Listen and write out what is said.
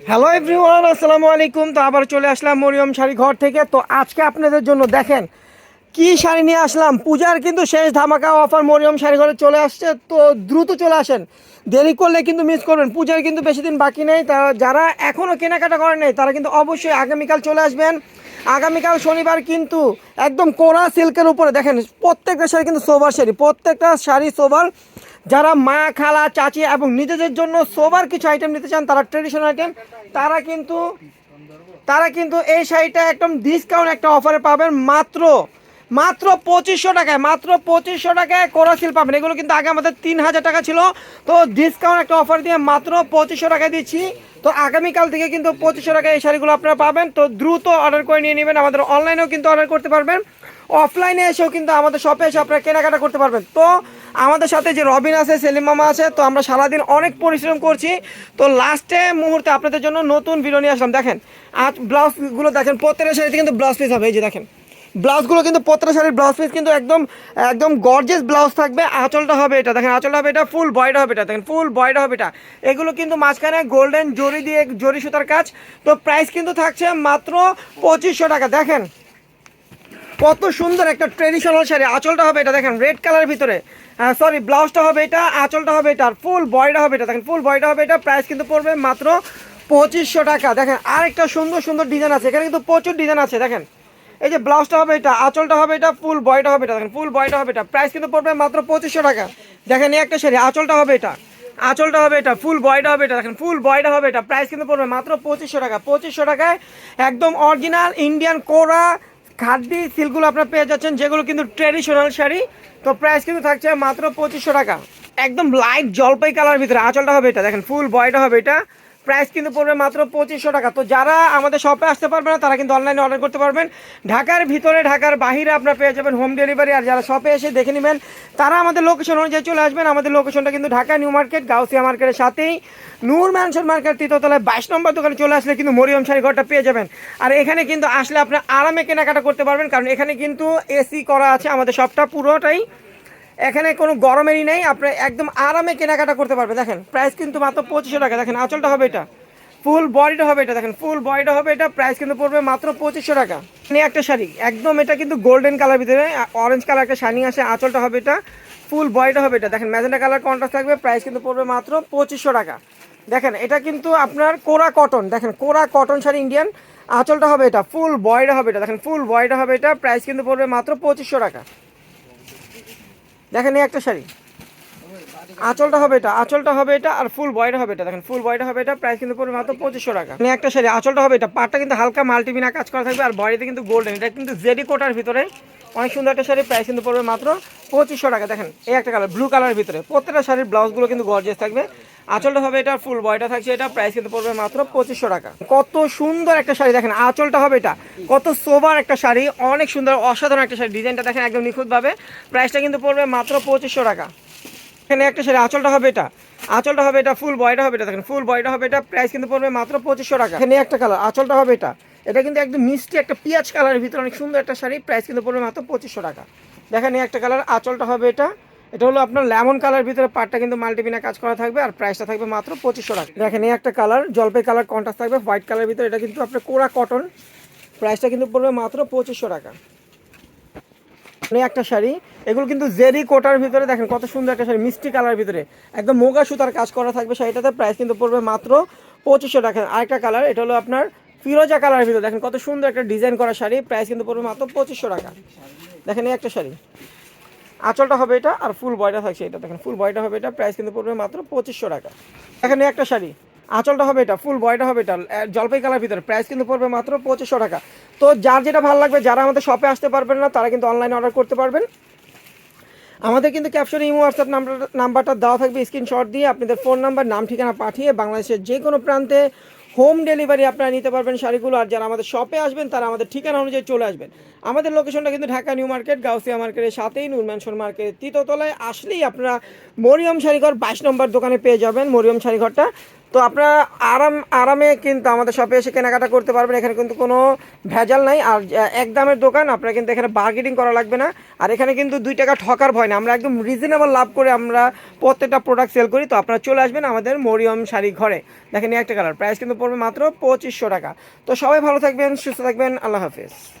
Hello everyone আসসালামু আলাইকুম। তো আবার চলে আসলাম মরিয়ম শাড়ি ঘর থেকে। তো আজকে আপনাদের জন্য দেখেন, কি শাড়ি নিয়ে আসলাম? পূজার কিন্তু শেষ ধামাকা অফার মরিয়ম শাড়ি ঘরে চলে আসছে। তো দ্রুত চলে আসেন। দেরি করলে কিন্তু মিস করবেন। পূজার কিন্তু বেশি দিন বাকি নেই। তা যারা এখনও কেনাকাটা করেন নাই, তারা কিন্তু অবশ্যই আগামীকাল চলে আসবেন। আগামীকাল শনিবার কিন্তু একদম কোরা সিল্কের উপরে। দেখেন, প্রত্যেকটা শাড়ি কিন্তু সোভার শাড়ি। প্রত্যেকটা শাড়ি সোবার যারা মা, খালা, চাচি এবং নিজেদের জন্য সোবার কিছু আইটেম নিতে চান, তারা ট্রেডিশনাল আইটেম তারা কিন্তু তারা কিন্তু এই শাড়িটা একদম ডিসকাউন্ট একটা অফারে পাবেন মাত্র মাত্র পঁচিশশো টাকায়, মাত্র পঁচিশশো টাকায় কোরাসিল পাবেন। এগুলো কিন্তু আগে আমাদের তিন হাজার টাকা ছিল, তো ডিসকাউন্ট একটা অফার দিয়ে মাত্র পঁচিশশো টাকায় দিচ্ছি। তো আগামীকাল থেকে কিন্তু পঁচিশশো টাকায় এই শাড়িগুলো আপনারা পাবেন। তো দ্রুত অর্ডার করে নিয়ে নেবেন। আমাদের অনলাইনেও কিন্তু অর্ডার করতে পারবেন। অফলাইনে এসেও কিন্তু আমাদের শপে এসে আপনারা কেনাকাটা করতে পারবেন। তো আমাদের সাথে যে রবিন আছে, সেলিম মামা আছে, তো আমরা সারাদিন অনেক পরিশ্রম করছি। তো লাস্টে মুহূর্তে আপনাদের জন্য নতুন ভিডিও নিয়ে আসলাম। দেখেন, আজ ব্লাউজগুলো দেখেন, প্রত্যেকটা শাড়িতে কিন্তু ব্লাউজ পিস হবে, এই যে দেখেন। ব্লাউজগুলো কিন্তু প্রত্যেকটা শাড়ির ব্লাউজ পিস কিন্তু একদম একদম গর্জেস ব্লাউজ থাকবে। আঁচলটা হবে এটা, দেখেন, আঁচলটা হবে এটা ফুল বয়টা হবে এটা, দেখেন ফুল বয়টা হবে এটা। এগুলো কিন্তু মাঝখানে গোল্ডেন জরি দিয়ে জরি সুতার কাজ। তো প্রাইস কিন্তু থাকছে মাত্র পঁচিশশো টাকা। দেখেন কত সুন্দর একটা ট্রেডিশনাল শাড়ি। আঁচলটা হবে এটা, দেখেন রেড কালারের ভিতরে। সরি ব্লাউজটা হবে এটা, আঁচলটা হবে এটা ফুল বয়টা হবে এটা। দেখেন ফুল বয়টা হবে এটা প্রাইস কিন্তু পড়বে মাত্র পঁচিশশো টাকা। দেখেন, আরেকটা সুন্দর সুন্দর ডিজাইন আছে। এখানে কিন্তু প্রচুর ডিজাইন আছে, দেখেন। এই যে ব্লাউজটা হবে এটা, আঁচলটা হবে এটা ফুল বয়টা হবে এটা। দেখেন ফুল বয়টা হবে এটা প্রাইস কিন্তু পড়বে মাত্র পঁচিশশো টাকা। দেখেন, এই একটা শাড়ি, আঁচলটা হবে এটা। আঁচলটা হবে এটা ফুল বয়টা হবে এটা। দেখেন ফুল বয়টা হবে এটা প্রাইস কিন্তু পড়বে মাত্র পঁচিশশো টাকা। পঁচিশশো টাকায় একদম অরিজিনাল ইন্ডিয়ান কোরা খাদ্যি সিল্কগুলো আপনার পেয়ে যাচ্ছেন, যেগুলো কিন্তু ট্রেডিশনাল শাড়ি। তো প্রাইস কিন্তু থাকছে মাত্র পঁচিশশো টাকা। একদম লাইট জলপাই কালার ভিতরে, আঁচলটা হবে এটা, দেখেন ফুল বয়টা হবে এটা। প্রাইস কিন্তু পড়বে মাত্র পঁচিশশো টাকা। তো যারা আমাদের শপে আসতে পারবে না, তারা কিন্তু অনলাইনে অর্ডার করতে পারবেন। ঢাকার ভিতরে, ঢাকার বাহিরে আপনারা পেয়ে যাবেন হোম ডেলিভারি আর যারা শপে এসে দেখে নেবেন, তারা আমাদের লোকেশন অনুযায়ী চলে আসবেন। আমাদের লোকেশনটা কিন্তু ঢাকা নিউ মার্কেট, গাউসিয়া মার্কেটের সাথেই। নূর ম্যানসন মার্কেট তৃতীয়তলায় বাইশ নম্বর দোকানে চলে আসলে কিন্তু মরিয়ম শাড়ি ঘরটা পেয়ে যাবেন। আর এখানে কিন্তু আসলে আপনি আরামে কেনাকাটা করতে পারবেন, কারণ এখানে কিন্তু এসি করা আছে আমাদের সবটা পুরোটাই। এখানে কোনো গরমেরই নেই, আপনি একদম আরামে কেনাকাটা করতে পারবে। দেখেন প্রাইস কিন্তু মাত্র পঁচিশশো টাকা। দেখেন, আঁচলটা হবে এটা। ফুল বডিটা হবে এটা, দেখেন ফুল বডিটা হবে এটা প্রাইস কিন্তু পড়বে মাত্র পঁচিশশো টাকা। নিয়ে একটা শাড়ি, একদম এটা কিন্তু গোল্ডেন কালার ভিতরে অরেঞ্জ কালার একটা শাড়ি আসে, আঁচলটা হবে এটা ফুল বডিটা হবে এটা। দেখেন, ম্যাজেন্টা কালার কন্ট্রাস্ট থাকবে প্রাইস কিন্তু পড়বে মাত্র পঁচিশশো টাকা। দেখেন, এটা কিন্তু আপনার কোরা কটন দেখেন, কোরা কটন শাড়ি ইন্ডিয়ান আঁচলটা হবে এটা ফুল বয়টা হবে এটা। দেখেন ফুল বয়টা হবে এটা প্রাইস কিন্তু পড়বে মাত্র পঁচিশশো টাকা। দেখেন একটা শাড়ি। আঁচলটা হবে এটা, আঁচলটা হবে এটা আর ফুল বয়টা হবে এটা। দেখেন ফুল বয়টা হবে এটা প্রাইস কিন্তু পড়বে মাত্র পঁচিশশো টাকা। এই একটা শাড়ি, আঁচলটা হবে এটা। পাটটা কিন্তু হালকা মাল্টিমিনা কাজ করা থাকবে আর বডিতে কিন্তু গোল্ডেন এটা কিন্তু জেডি কোটার ভিতরে অনেক সুন্দর একটা শাড়ি প্রাইস কিন্তু পড়বে মাত্র পঁচিশশো টাকা। দেখেন, এই একটা কালার ব্লু কালারের ভিতরে। প্রত্যেকটা শাড়ির ব্লাউজগুলো কিন্তু গর্জিয়াস থাকবে। আঁচলটা হবে এটা ফুল বয়টা থাকছে এটা প্রাইস কিন্তু পড়বে মাত্র পঁচিশশো টাকা। কত সুন্দর একটা শাড়ি, দেখেন, আঁচলটা হবে এটা। কত সোবার একটা শাড়ি, অনেক সুন্দর, অসাধারণ একটা শাড়ি। ডিজাইনটা দেখেন একদম নিখুঁতভাবে। প্রাইসটা কিন্তু পড়বে মাত্র পঁচিশশো টাকা। এখানে একটা শাড়ি, আঁচলটা হবে এটা। আঁচলটা হবে এটা ফুল বয়টা হবে এটা দেখেন। ফুল বয়টা হবে এটা প্রাইস কিন্তু পড়বে মাত্র পঁচিশশো টাকা। এখানে একটা কালার আঁচলটা হবে এটা। এটা কিন্তু একদম মিষ্টি একটা পিঁয়াজ কালারের ভিতরে, অনেক সুন্দর একটা শাড়ি প্রাইস কিন্তু পড়বে মাত্র পঁচিশশো টাকা। দেখেন এই একটা কালার আঁচলটা হবে এটা। এটা হলো আপনার লেমন কালার ভিতরে পাটটা কিন্তু মাল্টিপিনা কাজ করা থাকবে, আর প্রাইসটা থাকবে মাত্র পঁচিশশো টাকা। দেখেন এই একটা কালার জলপাই কালার কন্ট্রাস্ট থাকবে হোয়াইট কালার ভিতরে এটা কিন্তু আপনার কোরা কটন প্রাইসটা কিন্তু পড়বে মাত্র পঁচিশশো টাকা। একটা শাড়ি, এগুলো কিন্তু জেরি কোটার ভিতরে দেখেন কত সুন্দর একটা শাড়ি, মিষ্টি কালার ভিতরে। একদম মোগা সুতার কাজ করা থাকবে শাড়িটাতে, প্রাইস কিন্তু পড়বে মাত্র পঁচিশশো টাকা। আরেকটা কালার, এটা হলো আপনার ফিরোজা কালারের ভিতরে। দেখেন কত সুন্দর একটা ডিজাইন করা শাড়ি, প্রাইস কিন্তু পড়বে মাত্র পঁচিশশো টাকা। দেখেন এই একটা শাড়ি। আঁচলটা হবে এটা আর ফুল বয়টা থাকছে এটা। দেখেন ফুল বয়টা হবে এটা, প্রাইস কিন্তু পড়বে মাত্র পঁচিশশো টাকা। এখানে একটা শাড়ি। আঁচলটা হবে এটা ফুল বয়টা হবে এটা জলপাই কালার ভিতরে প্রাইস কিন্তু পড়বে মাত্র পঁচিশশো টাকা। তো যার যেটা ভালো লাগবে, যারা আমাদের শপে আসতে পারবেন না, তারা কিন্তু অনলাইনে অর্ডার করতে পারবেন। আমাদের কিন্তু ক্যাপশনে ইমো হোয়াটসঅ্যাপ নাম্বার নাম্বারটা দেওয়া থাকবে স্ক্রিনশট দিয়ে। আপনাদের ফোন নাম্বার নাম, ঠিকানা পাঠিয়ে বাংলাদেশের যে কোনো প্রান্তে হোম ডেলিভারি আপনারা নিতে পারবেন শাড়িগুলো। আর যারা আমাদের শপে আসবেন, তারা আমাদের ঠিকানা অনুযায়ী চলে আসবেন। আমাদের লোকেশনটা কিন্তু ঢাকা নিউ মার্কেট, গাউসিয়া মার্কেটের সাথেই নূর ম্যানসন মার্কেটের তৃতীয়তলায় আসলেই আপনারা মরিয়ম শাড়িঘর বাইশ নম্বর দোকানে পেয়ে যাবেন মরিয়ম শাড়িঘরটা। তো আপনারা আরাম, আরামে কিন্তু আমাদের শপে এসে কেনাকাটা করতে পারবেন। এখানে কিন্তু কোনো ভেজাল নাই। আর এক দামের দোকান, আপনারা কিন্তু এখানে বার্গেটিং করা লাগবে না। আর এখানে কিন্তু দুই টাকা ঠকার ভয় না। আমরা একদম রিজনেবল লাভ করে আমরা প্রত্যেকটা প্রোডাক্ট সেল করি। তো আপনারা চলে আসবেন আমাদের মরিয়ম শাড়ি ঘরে। দেখেন একটা কালার প্রাইস কিন্তু পড়বে মাত্র পঁচিশশো টাকা। তো সবাই ভালো থাকবেন, সুস্থ থাকবেন। আল্লাহ হাফেজ।